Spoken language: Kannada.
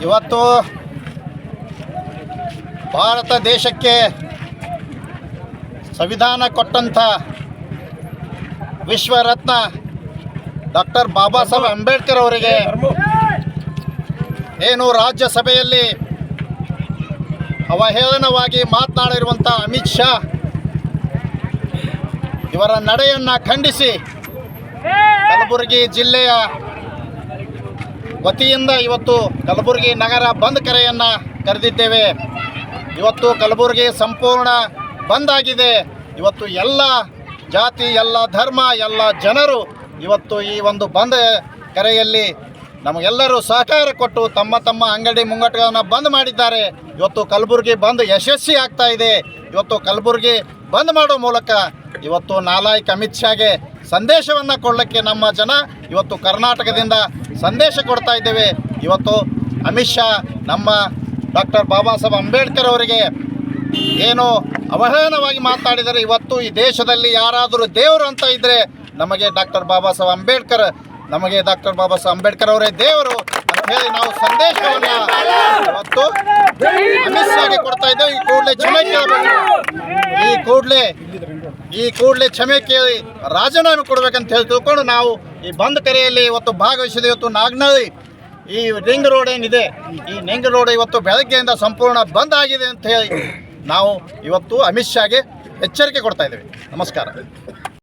ಇವತ್ತು ಭಾರತ ದೇಶಕ್ಕೆ ಸಂವಿಧಾನ ಕೊಟ್ಟಂಥ ವಿಶ್ವರತ್ನ ಡಾಕ್ಟರ್ ಬಾಬಾ ಸಾಹೇಬ್ ಅಂಬೇಡ್ಕರ್ ಅವರಿಗೆ ಏನು ರಾಜ್ಯಸಭೆಯಲ್ಲಿ ಅವಹೇಳನವಾಗಿ ಮಾತನಾಡಿರುವಂಥ ಅಮಿತ್ ಶಾ ಇವರ ನಡೆಯನ್ನು ಖಂಡಿಸಿ ಕಲಬುರಗಿ ಜಿಲ್ಲೆಯ ವತಿಯಿಂದ ಇವತ್ತು ಕಲಬುರಗಿ ನಗರ ಬಂದ್ ಕರೆಯನ್ನು ಕರೆದಿದ್ದೇವೆ. ಇವತ್ತು ಕಲಬುರಗಿ ಸಂಪೂರ್ಣ ಬಂದ್ ಆಗಿದೆ. ಇವತ್ತು ಎಲ್ಲ ಜಾತಿ, ಎಲ್ಲ ಧರ್ಮ, ಎಲ್ಲ ಜನರು ಇವತ್ತು ಈ ಒಂದು ಬಂದ್ ಕರೆಯಲ್ಲಿ ನಮಗೆಲ್ಲರೂ ಸಹಕಾರ ಕೊಟ್ಟು ತಮ್ಮ ತಮ್ಮ ಅಂಗಡಿ ಮುಂಗಟ್ಟುಗಳನ್ನು ಬಂದ್ ಮಾಡಿದ್ದಾರೆ. ಇವತ್ತು ಕಲಬುರಗಿ ಬಂದ್ ಯಶಸ್ವಿ ಆಗ್ತಾ ಇದೆ. ಇವತ್ತು ಕಲಬುರಗಿ ಬಂದ್ ಮಾಡೋ ಮೂಲಕ ಇವತ್ತು ನಾಲಾಯಕ್ ಅಮಿತ್ ಶಾಗೆ ಸಂದೇಶವನ್ನು ಕೊಡಲಿಕ್ಕೆ ನಮ್ಮ ಜನ ಇವತ್ತು ಕರ್ನಾಟಕದಿಂದ ಸಂದೇಶ ಕೊಡ್ತಾ ಇದ್ದೇವೆ. ಇವತ್ತು ಅಮಿತ್ ಶಾ ನಮ್ಮ ಡಾಕ್ಟರ್ ಬಾಬಾ ಸಾಹೇಬ್ ಅಂಬೇಡ್ಕರ್ ಅವರಿಗೆ ಏನು ಅವಹೇಳನವಾಗಿ ಮಾತಾಡಿದರೆ ಇವತ್ತು ಈ ದೇಶದಲ್ಲಿ ಯಾರಾದರೂ ದೇವರು ಅಂತ ಇದ್ದರೆ ನಮಗೆ ಡಾಕ್ಟರ್ ಬಾಬಾ ಸಾಹೇಬ್ ಅಂಬೇಡ್ಕರ್, ನಮಗೆ ಡಾಕ್ಟರ್ ಬಾಬಾ ಸಾಹೇಬ್ ಅಂಬೇಡ್ಕರ್ ಅವರೇ ದೇವರು ಅಂತ ಹೇಳಿ ನಾವು ಸಂದೇಶವನ್ನು ಇವತ್ತು ಅಮಿತ್ ಶಾಗೆ ಕೊಡ್ತಾ ಇದ್ದೇವೆ. ಈ ಕೂಡಲೇ ಕೇಳಬೇಕು. ಈ ಕೂಡಲೇ ಈ ಕೂಡಲೇ ಕ್ಷಮೆ ಕೇಳಿ ರಾಜೀನಾಮೆ ಕೊಡ್ಬೇಕಂತ ಹೇಳಿ ತಿಳ್ಕೊಂಡು ನಾವು ಈ ಬಂದ್ ಕರೆಯಲ್ಲಿ ಇವತ್ತು ಭಾಗವಹಿಸಿದ. ಇವತ್ತು ನಾಗ್ನಳ್ಳಿ ಈ ರಿಂಗ್ ರೋಡ್ ಏನಿದೆ, ಈ ರಿಂಗ್ ರೋಡ್ ಇವತ್ತು ಬೆಳಗ್ಗೆಯಿಂದ ಸಂಪೂರ್ಣ ಬಂದ್ ಆಗಿದೆ ಅಂತ ಹೇಳಿ ನಾವು ಇವತ್ತು ಅಮಿತ್ ಶಾಗೆ ಎಚ್ಚರಿಕೆ ಕೊಡ್ತಾ ಇದ್ದೇವೆ. ನಮಸ್ಕಾರ.